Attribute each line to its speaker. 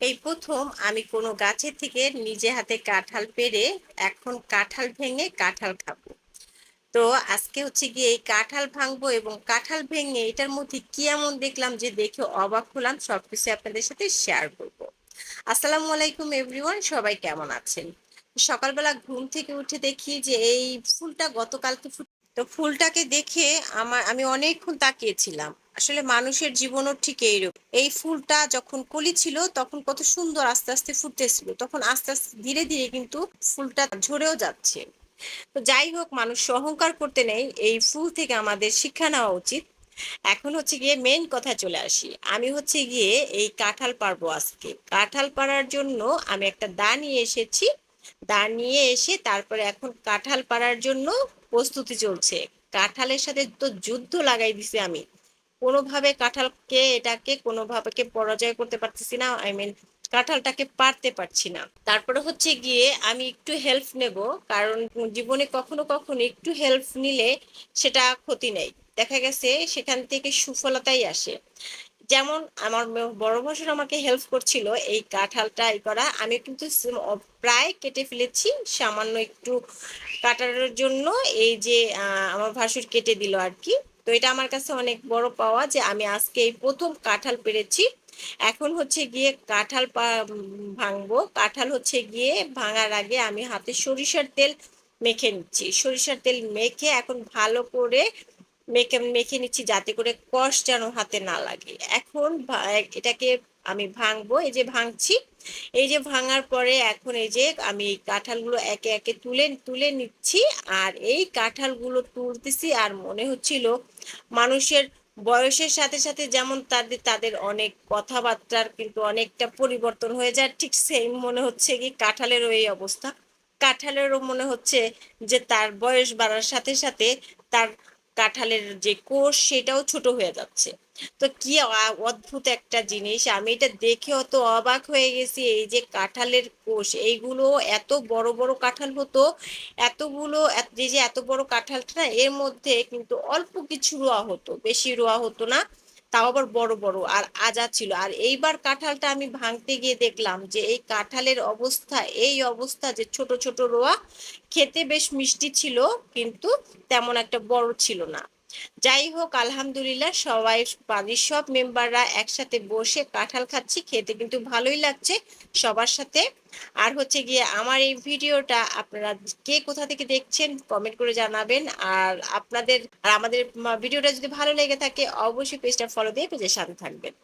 Speaker 1: এই প্রথম আমি কোনো গাছের থেকে নিজে হাতে কাঁঠাল পেরে এখন কাঁঠাল ভেঙে কাঁঠাল খাব। তো আজকে হচ্ছে গিয়ে এই কাঁঠাল ভাঙবো এবং কাঁঠাল ভেঙে এটার মধ্যে কি এমন দেখলাম যে দেখে অবাক হলাম, সবকিছু আপনাদের সাথে শেয়ার করব। আসসালামু আলাইকুম এভরিওয়ান সবাই কেমন আছেন? সকালবেলা ঘুম থেকে উঠে দেখি যে এই ফুলটা গতকালকে তো ফুলটাকে দেখে আমার আমি অনেকক্ষণ তাকিয়েছিলাম। আসলে মানুষের জীবনও ঠিক এইরকম। এই ফুলটা যখন কলি ছিল, তখন কত সুন্দর আস্তে আস্তে ফুটতেছিল। তখন আস্তে আস্তে ধীরে ধীরে কিন্তু ফুলটা ঝরেও যাচ্ছে। তো যাই হোক মানুষ অহংকার করতে নেই। এই ফুল থেকে আমাদের শিক্ষা নেওয়া উচিত। এখন হচ্ছে গিয়ে মেন কথা চলে আসি। আমি হচ্ছে গিয়ে এই কাঁঠাল পারব আজকে। কাঁঠাল পাড়ার জন্য আমি একটা দা নিয়ে এসেছি। দা নিয়ে এসে তারপরে এখন কাঁঠাল পাড়ার জন্য প্রস্তুতি চলছে। কাঁঠালের সাথে তো যুদ্ধ লাগাই দিছি আমি। কোনোভাবে কাঁঠালকে এটাকে কোনোভাবে পরাজয় করতে পারতেছি না আই মিন কাঁঠালটাকে পারতে পারছি না। তারপরে হচ্ছে গিয়ে আমি একটু হেল্প নেব, কারণ জীবনে কখনো কখনো একটু হেল্প নিলে সেটা ক্ষতি নেই। দেখা গেছে সেখান থেকে সুফলতাই আসে। যেমন আমার বড় ভাসুর আমাকে হেল্প করছিল এই কাঁঠালটা করা। আমি কিন্তু প্রায় কেটে ফেলেছি, সামান্য একটু কাটার জন্য। এই যে আমার ভাসুর কেটে দিল আর কি। এটা আমার কাছে অনেক বড় পাওয়া যে আমি আজকে এই প্রথম কাঁঠাল পেরেছি। এখন হচ্ছে গিয়ে কাঁঠাল ভাঙবো। কাঁঠাল হচ্ছে গিয়ে ভাঙার আগে আমি হাতে সরিষার তেল মেখে নিচ্ছি। সরিষার তেল মেখে এখন ভালো করে মেখে মেখে নিচ্ছি যাতে করে কষ যেন হাতে না লাগে। এখন এটাকে আমি ভাঙবো, এই যে ভাঙছি। এই যে ভাঙার পরে এখন এই যে আমি এই কাঁঠালগুলো একে একে তুলে তুলে নিচ্ছি আর এই কাঁঠালগুলো তুলতেছি আর মনে হচ্ছিল মানুষের বয়সের সাথে সাথে যেমন তাদের তাদের অনেক কথাবার্তার কিন্তু অনেকটা পরিবর্তন হয়ে যায়, ঠিক সেম মনে হচ্ছে কি কাঁঠালেরও এই অবস্থা। কাঁঠালেরও মনে হচ্ছে যে তার বয়স বাড়ার সাথে সাথে তার কাঁঠালের যে কোষ, সেটাও ছোট হয়ে যাচ্ছে। তো কি অদ্ভুত একটা জিনিস। আমি এটা দেখে অত অবাক হয়ে গেছি, এই যে কাঁঠালের কোষ, এইগুলো এত বড় বড় কাঁঠাল হতো, এতগুলো এত- যে যে এত বড় কাঁঠালটা এর মধ্যে কিন্তু অল্প কিছু রোয়া হতো, বেশি রোয়া হতো না। তাও আবার বড় বড় আর আজা ছিল। আর এইবার কাঁঠালটা আমি ভাঙতে গিয়ে দেখলাম যে এই কাঁঠালের অবস্থা, এই অবস্থা যে ছোট ছোট রোয়া, খেতে বেশ মিষ্টি ছিল, কিন্তু তেমন একটা বড় ছিল না। যাই হোক, আলহামদুলিল্লাহ সবাই, বাড়ির সব মেম্বাররা একসাথে বসে কাঁঠাল খাচ্ছি, খেতে কিন্তু ভালোই লাগছে সবার সাথে। আর হচ্ছে গিয়ে আমার এই ভিডিওটা আপনারা কে কোথা থেকে দেখছেন কমেন্ট করে জানাবেন। আর আপনাদের, আর আমাদের ভিডিওটা যদি ভালো লেগে থাকে অবশ্যই পেজটা ফলো দিয়ে পেজের সাথে থাকবেন।